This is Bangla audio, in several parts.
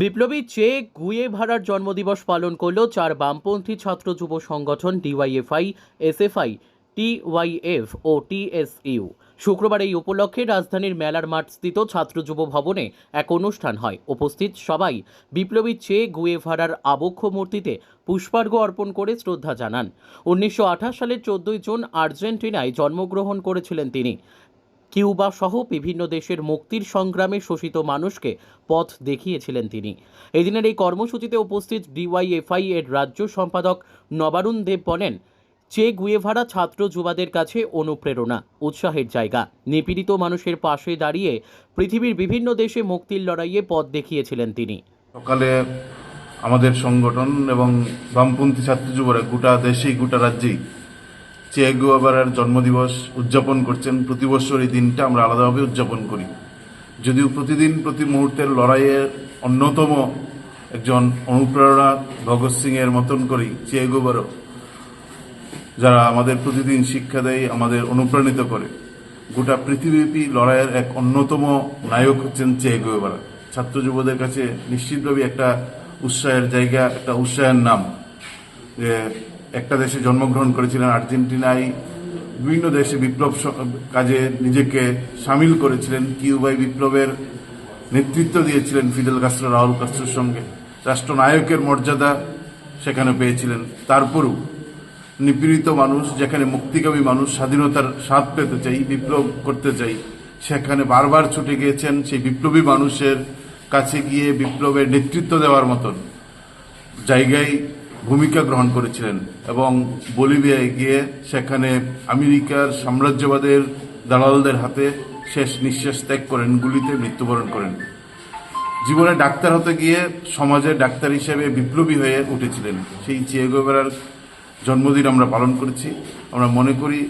বিপ্লবী চে গুয়েভারার জন্মদিবস পালন করল চার বামপন্থী ছাত্র যুব সংগঠন ডিওয়াইএফআই, এসএফআই, টিওয়াইএফ ও টিএসইউ। শুক্রবার এই উপলক্ষে রাজধানীর মেলার মাঠ স্থিত ছাত্র যুব ভবনে এক অনুষ্ঠান হয়। উপস্থিত সবাই বিপ্লবী চে গুয়েভারার আবক্ষ মূর্তিতে পুষ্পার্ঘ অর্পণ করে শ্রদ্ধা জানান। উনিশশো আঠাশ সালের চোদ্দই জুন আর্জেন্টিনায় জন্মগ্রহণ করেছিলেন তিনি। কিউবা সহ বিভিন্ন দেশের মুক্তির সংগ্রামে শোষিত মানুষকে পথ দেখিয়েছিলেন তিনি। এদিনের এই কর্মসূচিতে উপস্থিত ডিওয়াইএফআই এর রাজ্য সম্পাদক নবারুণ দেব বলেন, চে গুয়েভারা ছাত্র যুবাদের কাছে অনুপ্রেরণা, উৎসাহের জায়গা। নিপীড়িত মানুষের পাশে দাঁড়িয়ে পৃথিবীর বিভিন্ন দেশে মুক্তির লড়াইয়ে পথ দেখিয়েছিলেন তিনি। সকালে আমাদের সংগঠন এবং বামপন্থী ছাত্র যুবরা গোটা দেশেই, গোটা রাজ্যেই চে গুয়াবারার জন্মদিবস উদযাপন করছেন। প্রতি বছর এই দিনটা আমরা আলাদাভাবে উদযাপন করি। যদিও প্রতিদিন প্রতি মুহূর্তের লড়াইয়ের অন্যতম একজন অনুপ্রেরণা ভগৎ সিং এর মতন করেই চে গুয়াবারও যারা আমাদের প্রতিদিন শিক্ষা দেয়, আমাদের অনুপ্রাণিত করে। গোটা পৃথিবীব্যাপী লড়াইয়ের এক অন্যতম নায়ক হচ্ছেন চে গুয়েভারা ছাত্র যুবদের কাছে নিশ্চিতভাবে একটা উৎসাহের জায়গা, একটা উৎসাহের নাম যে একটা দেশে জন্মগ্রহণ করেছিলেন আর্জেন্টিনায়, বিভিন্ন দেশে বিপ্লব কাজে নিজেকে সামিল করেছিলেন, কিউবাই বিপ্লবের নেতৃত্ব দিয়েছিলেন ফিদেল কাস্ট্রো রাহুল কাস্ট্রোর সঙ্গে। রাষ্ট্রনায়কের মর্যাদা সেখানে পেয়েছিলেন। তারপরও নিপীড়িত মানুষ, যেখানে মুক্তিকামী মানুষ স্বাধীনতার স্বাদ পেতে চাই, বিপ্লব করতে চাই, সেখানে বারবার ছুটে গিয়েছেন সেই বিপ্লবী মানুষের কাছে গিয়ে বিপ্লবের নেতৃত্ব দেওয়ার মতন জায়গায় ভূমিকা গ্রহণ করেছিলেন এবং বলিভিয়ায় গিয়ে সেখানে আমেরিকার সাম্রাজ্যবাদের দালালদের হাতে শেষ নিঃশ্বাস ত্যাগ করেন, গুলিতে মৃত্যুবরণ করেন। জীবনে ডাক্তার হতে গিয়ে সমাজের ডাক্তার হিসেবে বিপ্লবী হয়ে উঠেছিলেন। সেই চিয়েগোবেরার জন্মদিন আমরা পালন করেছি। আমরা মনে করি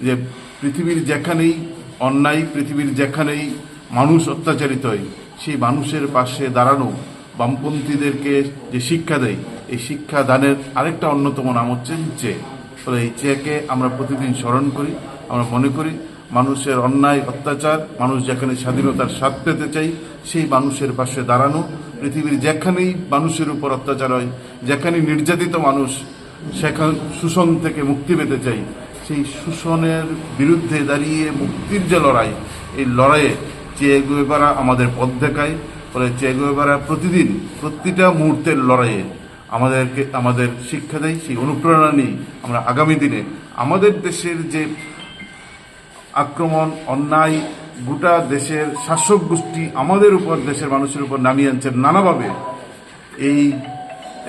যে পৃথিবীর যেখানেই অন্যায়, পৃথিবীর যেখানেই মানুষ অত্যাচারিত হয়, সেই মানুষের পাশে দাঁড়ানো বামপন্থীদেরকে যে শিক্ষা দেয় এই শিক্ষা দানের আরেকটা অন্যতম নাম হচ্ছে চে ফলে এই চেকে আমরা প্রতিদিন স্মরণ করি, আমরা মনে করি, মানুষের অন্যায়, অত্যাচার, মানুষ যেখানে স্বাধীনতার স্বাদ পেতে চাই, সেই মানুষের পাশে দাঁড়ানো, পৃথিবীর যেখানেই মানুষের উপর অত্যাচার হয় যেখানে নির্যাতিত মানুষ সেখান শোষণ থেকে মুক্তি পেতে চাই, সেই শোষণের বিরুদ্ধে দাঁড়িয়ে মুক্তির যে লড়াই, এই লড়াইয়ে চেয়ে গুয়েবারা আমাদের পথ দেখায়, ফলে চেয়ে গুয়েবারা প্রতিদিন প্রতিটা মুহূর্তের লড়াইয়ে আমাদেরকে, আমাদের শিক্ষা দেয় সেই অনুপ্রেরণা নিয়ে আমরা আগামী দিনে। আমাদের দেশের যে আক্রমণ, অন্যায়, গোটা দেশের শাসক গোষ্ঠী আমাদের উপর, দেশের মানুষের উপর নামিয়ে আনছেন নানাভাবে, এই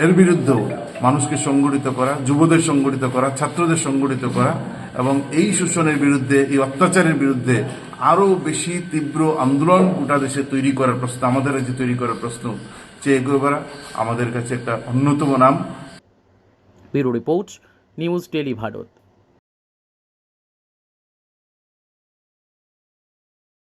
এর বিরুদ্ধেও মানুষকে সংগঠিত করা, যুবদের সংগঠিত করা, ছাত্রদের সংগঠিত করা এবং এই শোষণের বিরুদ্ধে, এই অত্যাচারের বিরুদ্ধে আরও বেশি তীব্র আন্দোলন গোটা দেশে তৈরি করার প্রশ্ন, আমাদের রাজ্যে তৈরি করার প্রশ্ন। এগোবেরা আমাদের কাছে একটা অন্যতম নাম। Bureau report news daily Bharat.